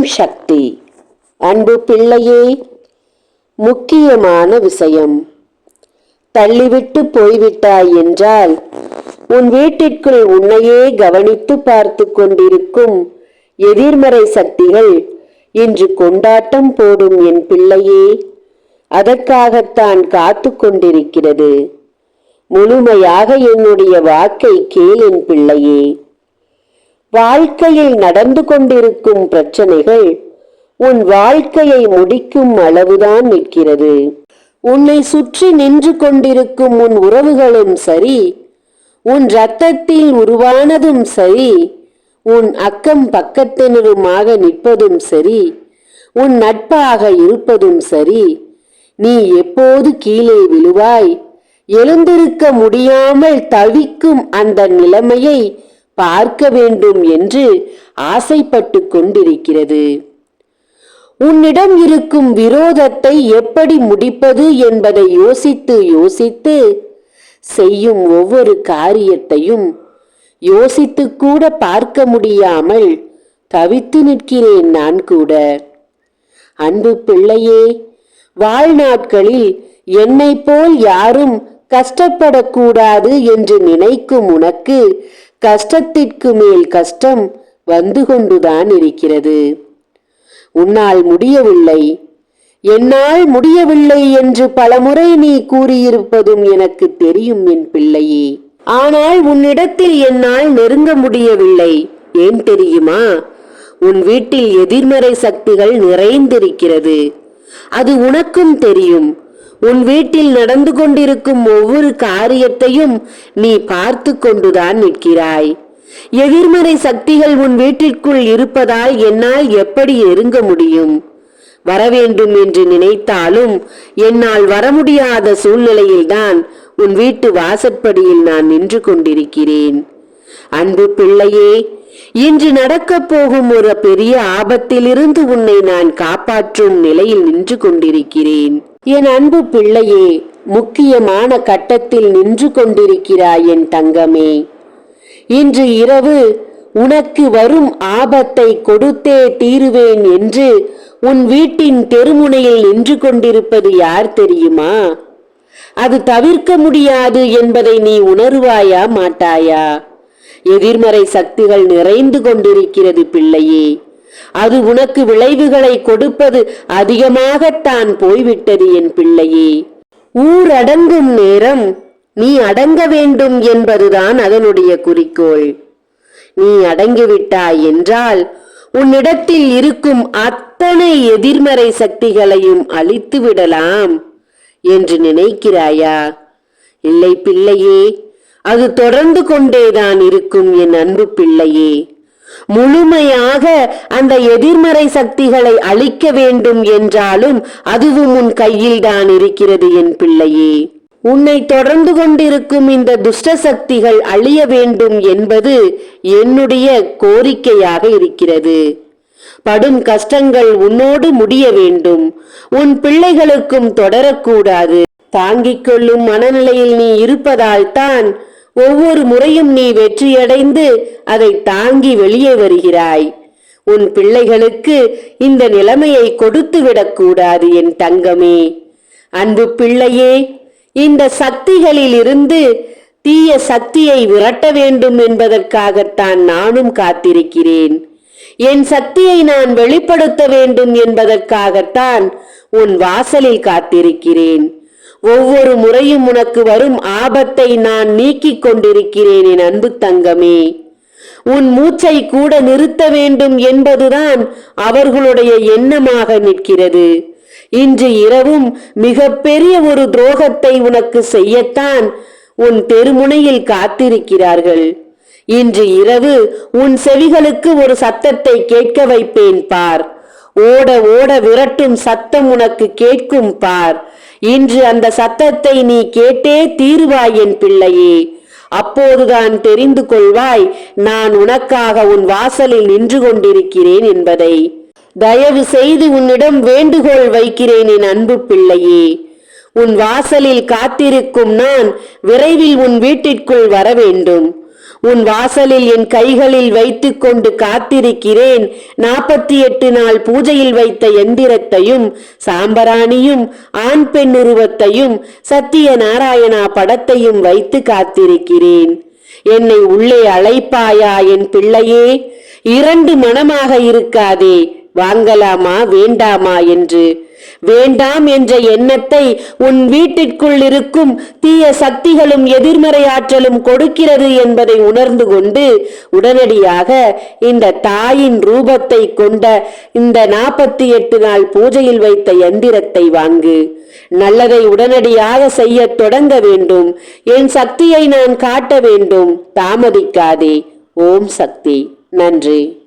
ஓம் சக்தி. அன்பு பிள்ளையே முக்கியமான விஷயம். தள்ளிவிட்டு போய்விட்டாய் என்றால் உன் வீட்டிற்குள் உன்னையே கவனித்து பார்த்து கொண்டிருக்கும் எதிர்மறை சக்திகள் இன்று கொண்டாட்டம் போடும் என் பிள்ளையே அதற்காகத்தான் காத்து கொண்டிருக்கிறது. முழுமையாக என்னுடைய வாக்கை கேள் என் பிள்ளையே. வாழ்க்கையில் நடந்து கொண்டிருக்கும் பிரச்சனைகள் உன் வாழ்க்கையை முடிக்கும் அளவுதான் நிற்கிறது. உன்னை சுற்றி நின்று கொண்டிருக்கும் உன் உறவுகளும் சரி உன் இரத்தத்தில் உருவானதும் சரி உன் அக்கம் பக்கத்தினருமாக நிற்பதும் சரி உன் நட்பாக இருப்பதும் சரி நீ எப்போது கீழே விழுவாய்? எழுந்திருக்க முடியாமல் தவிக்கும் அந்த நிலைமையை பார்க்க வேண்டும் என்று ஆசைப்பட்டு கொண்டிருக்கிறது. உன்னிடம் இருக்கும் விரோதத்தை எப்படி முடிப்பது என்பதை யோசித்து யோசித்து செய்யும் ஒவ்வொரு காரியத்தையும் யோசித்து கூட பார்க்க முடியாமல் தவித்து நிற்கிறேன் நான் கூட. அன்பு பிள்ளையே வாழ்நாட்களில் என்னை போல் யாரும் கஷ்டப்படக்கூடாது என்று நினைக்கும் உனக்கு கஷ்டத்திற்கு மேல் கஷ்டம் வந்து கொண்டுதான் இருக்கிறது. உன்னால் முடியவில்லை. என்னால் முடியவில்லை என்று பலமுறை நீ கூறியிருப்பதும் எனக்கு தெரியும் என் பிள்ளையே. ஆனால் உன்னிடத்தில் என்னால் நெருங்க முடியவில்லை. ஏன் தெரியுமா? உன் வீட்டில் எதிர்மறை சக்திகள் நிறைந்திருக்கிறது. அது உனக்கும் தெரியும். உன் வீட்டில் நடந்து கொண்டிருக்கும் ஒவ்வொரு காரியத்தையும் நீ பார்த்து கொண்டுதான் நிற்கிறாய். எதிர்மறை சக்திகள் உன் வீட்டிற்குள் இருப்பதால் என்னால் எப்படி நெருங்க முடியும்? வரவேண்டும் என்று நினைத்தாலும் என்னால் வர முடியாத சூழ்நிலையில்தான் உன் வீட்டு வாசற்படியில் நான் நின்று கொண்டிருக்கிறேன். அன்பு பிள்ளையே இன்று நடக்கப் போகும் ஒரு பெரிய ஆபத்திலிருந்து உன்னை நான் காப்பாற்றும் நிலையில் நின்று கொண்டிருக்கிறேன். என் அன்பு பிள்ளையே முக்கியமான கட்டத்தில் நின்று கொண்டிருக்கிறாய் என் தங்கமே. இன்று இரவு உனக்கு வரும் ஆபத்தை கொடுத்தே தீருவேன் என்று உன் வீட்டின் தெருமுனையில் நின்று கொண்டிருப்பது யார் தெரியுமா? அது தவிர்க்க முடியாது என்பதை நீ உணர்வாயா மாட்டாயா? எதிர்மறை சக்திகள் நிறைந்து கொண்டிருக்கிறது பிள்ளையே. அது உனக்கு விளைவுகளை கொடுப்பது அதிகமாகத்தான் போய்விட்டது என் பிள்ளையே. ஊர் அடங்கும் நேரம் நீ அடங்க வேண்டும் என்பதுதான் அதனுடைய குறிக்கோள். நீ அடங்கிவிட்டாய் என்றால் உன்னிடத்தில் இருக்கும் அத்தனை எதிர்மறை சக்திகளையும் அழித்து விடலாம் என்று நினைக்கிறாயா? இல்லை பிள்ளையே அது தொடர்ந்து கொண்டேதான் இருக்கும் என் அன்பு பிள்ளையே. முழுமையாக அந்த எதிர்மறை சக்திகளை அழிக்க வேண்டும் என்றாலும் அதுவும் உன் கையில்தான் இருக்கிறது என் பிள்ளையே. உன்னை தொடர்ந்து கொண்டிருக்கும் இந்த துஷ்ட சக்திகள் அழிய வேண்டும் என்பது என்னுடைய கோரிக்கையாக இருக்கிறது. படும் கஷ்டங்கள் உன்னோடு முடிய வேண்டும். உன் பிள்ளைகளுக்கும் தொடரக்கூடாது. தாங்கிக் கொள்ளும் மனநிலையில் நீ இருப்பதால் தான் ஒவ்வொரு முறையும் நீ வெற்றியடைந்து அதை தாங்கி வெளியே வருகிறாய். உன் பிள்ளைகளுக்கு இந்த நிலைமையை கொடுத்து விடக்கூடாது என் தங்கமே. அன்பு பிள்ளையே இந்த சக்திகளில் இருந்து தீய சக்தியை விரட்ட வேண்டும் என்பதற்காகத்தான் நானும் காத்திருக்கிறேன். என் சக்தியை நான் வெளிப்படுத்த வேண்டும் என்பதற்காகத்தான் உன் வாசலில் காத்திருக்கிறேன். ஒவ்வொரு முறையும் உனக்கு வரும் ஆபத்தை நான் நீக்கிக் கொண்டிருக்கிறேன் என் அன்பு தங்கமே. உன் மூச்சை கூட நிறுத்த வேண்டும் என்பதுதான் அவர்களுடைய எண்ணமாக நிற்கிறது. இன்று இரவும் மிகப்பெரிய ஒரு துரோகத்தை உனக்கு செய்யத்தான் உன் தெருமுனையில் காத்திருக்கிறார்கள். இன்று இரவு உன் செவிகளுக்கு ஒரு சத்தத்தை கேட்க வைப்பேன் பார். ஓட ஓட விரட்டும் சத்தம் உனக்கு கேட்கும் பார். இன்று அந்த சத்தத்தை நீ கேட்டே தீருவாய் என் பிள்ளையே. அப்போதுதான் தெரிந்து கொள்வாய் நான் உனக்காக உன் வாசலில் நின்று கொண்டிருக்கிறேன் என்பதை. தயவு செய்து உன்னிடம் வேண்டுகோள் வைக்கிறேன் என் அன்பு பிள்ளையே. உன் வாசலில் காத்திருக்கும் நான் விரைவில் உன் வீட்டிற்குள் வர வேண்டும் உன் வாசலில் என் கைகளில் வைத்து கொண்டு காத்திருக்கிறேன். நாற்பத்தி எட்டு நாள் பூஜையில் வைத்த எந்திரத்தையும் சாம்பராணியும் ஆண் பெண் உருவத்தையும் சத்திய நாராயணா படத்தையும் வைத்து காத்திருக்கிறேன். என்னை உள்ளே அழைப்பாயா என் பிள்ளையே? இரண்டு மனமாக இருக்காதே. வாங்கலாமா வேண்டாமா என்று வேண்டாம் என்ற எண்ணத்தை உன் வீட்டிற்குள் இருக்கும் தீய சக்திகளும் எதிர்மறை ஆற்றலும் கொடுக்கிறது என்பதை உணர்ந்து கொண்டு உடனடியாக இந்த தாயின் ரூபத்தை கொண்ட இந்த நாற்பத்தி எட்டு நாள் பூஜையில் வைத்த எந்திரத்தை வாங்கு. நல்லதை உடனடியாக செய்யத் தொடங்க வேண்டும். என் சக்தியை நான் காட்ட வேண்டும். தாமதிக்காதே. ஓம் சக்தி. நன்றி.